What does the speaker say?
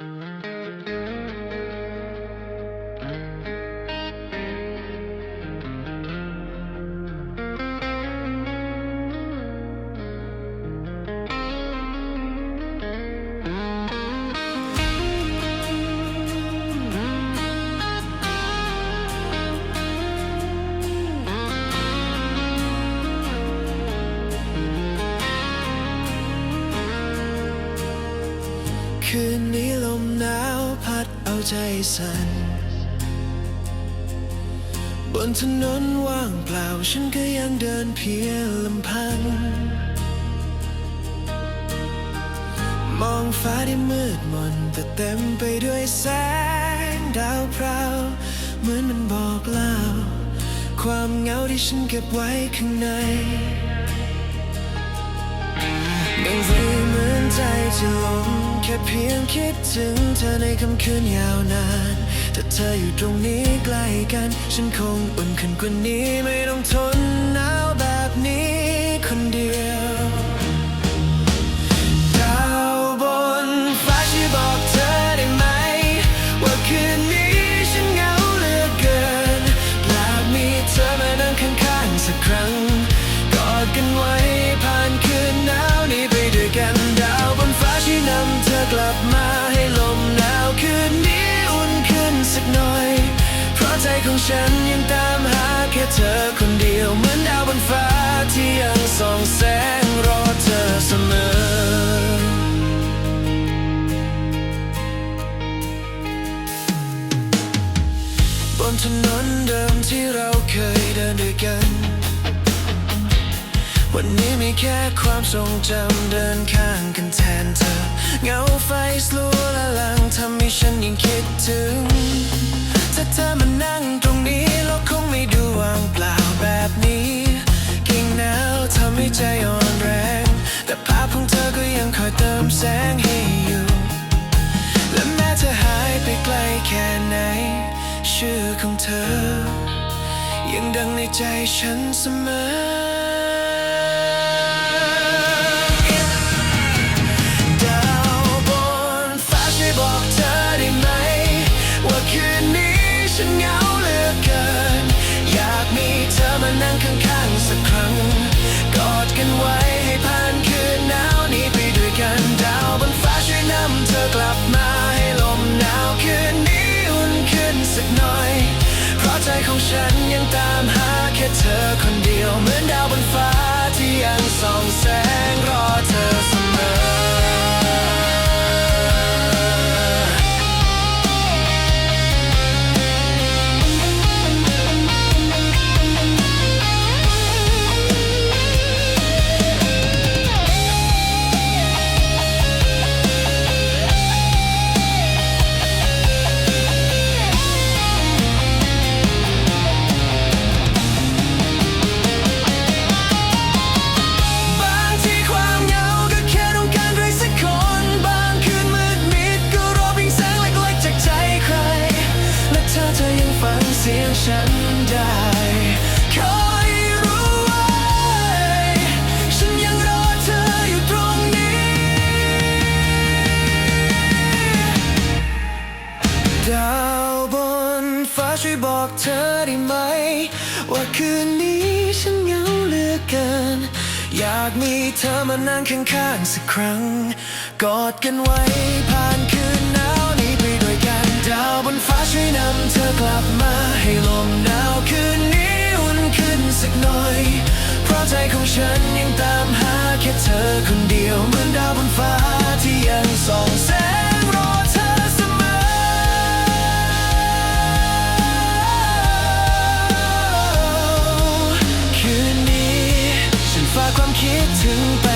Mm-hmm. คืนนี้ลมหนาวพัดเอาใจสั่น บนถนนว่างเปล่าฉันก็ยังเดินเพียงลำพัง มองฟ้าที่มืดมนแต่เต็มไปด้วยแสงดาวพราวเหมือนมันบอกเล่า ความเหงาที่ฉันเก็บไว้ข้างใน บางทีเหมือนใจจะลงแค่เพียงคิดถึงเธอในค่ำคืนยาวนานถ้าเธออยู่ตรงนี้ใกล้กัน ฉันคงอุ่นขึ้นกว่านี้ไม่ต้องทน กลับมาให้ลมหนาวคืนนี้อุ่นขึ้นสักหน่อย เพราะใจของฉันยังตามหาแค่เธอคนเดียวเหมือนดาวบนฟ้าที่ยังส่องแสงรอเธอเสมอบนถนนเดิมที่เราเคยเดินด้วยกัน วันนี้มีแค่ความทรงจำเดินข้างกันแทนเธอ เงาไฟสลัวละลังทำให้ฉันยิ่งคิดถึง ถ้าเธอมานั่งตรงนี้โลกคงไม่ดูว่างเปล่าแบบนี้ กิ่งหนาวทำให้ใจอ่อนแรง แต่ภาพของเธอก็ยังคอยเติมแสงให้อยู่ และแม้เธอหายไปไกลแค่ไหน ชื่อของเธอ ยังดังในใจฉันเสมอ ฉันยังตามหาแค่เธอคนเดียว เหมือนดาวบนฟ้าที่ยังส่องแสงรอเธอ อยากมีเธอมานั่งข้างๆสักครั้ง กอดกันไว้ผ่านคืนหนาวนี้ไปด้วยกันดาวบนฟ้าช่วยนำเธอกลับมาให้ลมหนาวคืนนี้อุ่นขึ้นสักหน่อย เพราะใจของฉันยังตามหาแค่เธอคนเดียวเหมือน อคื